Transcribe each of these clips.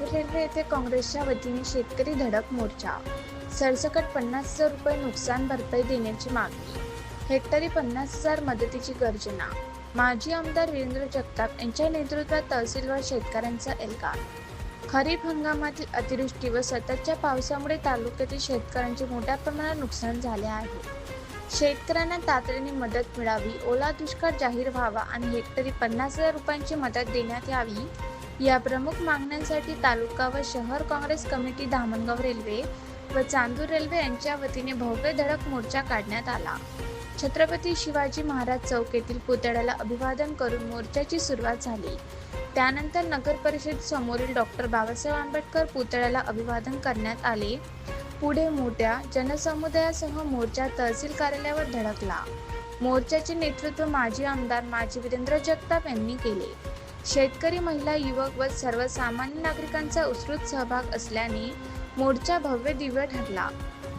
Railway येथे काँग्रेसच्या वतीने शेतकरी धडक मोर्चा. सरसकट पन्नास हजार रुपये नुकसान भरपाई देण्याची मागणी. हेक्टरी पन्नास हजार मदतीची गर्जना. माजी आमदार वीरेंद्र जगताप यांच्या नेतृत्वात तहसीलवर शेतकऱ्यांचा एल्गार. खरीप हंगामातील अतिवृष्टी व सततच्या पावसामुळे तालुक्यातील शेतकऱ्यांचे मोठ्या प्रमाणात नुकसान झाले आहे. शेतकऱ्यांना तातडीने मदत मिळावी ओला दुष्काळ जाहीर व्हावा आणि हेक्टरी पन्नास हजार रुपयांची मदत देण्यात यावी या प्रमुख मागण्यांसाठी तालुका व शहर काँग्रेस कमिटी धामणगाव रेल्वे व चांदूर रेल्वे यांच्या वतीने भव्य धडक मोर्चा काढण्यात आला. छत्रपती शिवाजी महाराज चौक येथील पुतळ्याला अभिवादन करून मोर्चाची सुरुवात झाली. त्यानंतर नगर परिषद समोरील डॉक्टर बाबासाहेब आंबेडकर पुतळ्याला अभिवादन करण्यात आले. पुढे मोठ्या जनसमुदायासह मोर्चा तहसील कार्यालयावर धडकला. मोर्चाचे नेतृत्व माजी आमदार माजी वीरेंद्र जगताप यांनी केले. शेतकरी महिला युवक व सर्वसामान्य नागरिकांचा उत्स्फूर्त सहभाग असल्याने मोर्चा भव्य दिव्य ठरला.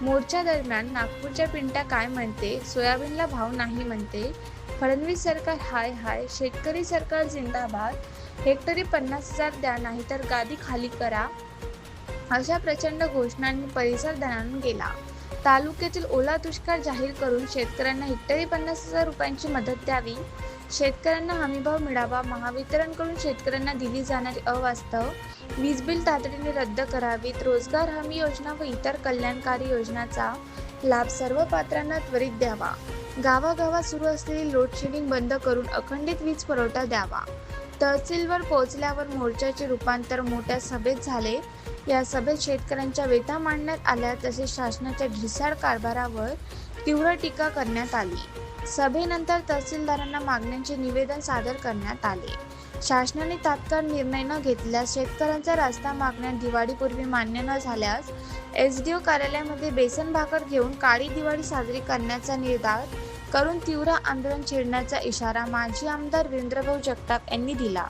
मोर्चा दरम्यान नागपूरच्या पिंटा काय म्हणते? सोयाबीनला भाव नाही म्हणते. फडणवीस सरकार हाय हाय शेतकरी सरकार जिंदाबाद. हेक्टरी पन्नास हजार द्या नाहीतर गादी खाली करा. अशा प्रचंड घोषणांनी परिसर दणाणून गेला. तालुक्यातील ओला दुष्काळ जाहीर करून शेतकऱ्यांना हेक्टरी पन्नास हजार रुपयांची मदत द्यावी. शेतकऱ्यांना हमीभाव मिळावा. महावितरणकडून शेतकऱ्यांना दिली जाणारी अवास्तव. वीज बिल तातडीने रद्द करावीत. रोजगार हमी योजना व इतर कल्याणकारी योजनांचा लाभ सर्व पात्रांना त्वरित द्यावा. गावागावात सुरू असलेली लोडशेडिंग बंद करून अखंडित वीज पुरवठा द्यावा. तहसीलवर पोहोचल्यावर मोर्चाचे रूपांतर मोठ्या सभेत झाले. या सभेत शेतकऱ्यांच्या व्यथा मांडण्यात आल्या तसेच शासनाच्या ढिसाळ कारभारावर तीव्र टीका करण्यात आली. सभेनंतर तहसीलदारांना मागण्यांचे निवेदन सादर करण्यात आले. शासनाने तात्काळ निर्णय न घेतल्यास शेतकऱ्यांचा रास्ता मागण्या दिवाळीपूर्वी मान्य न झाल्यास एस डी ओ कार्यालयामध्ये बेसन भाकर घेऊन काळी दिवाळी साजरी करण्याचा निर्धार करून तीव्र आंदोलन छेडण्याचा इशारा माजी आमदार वीरेंद्रभाऊ जगताप यांनी दिला.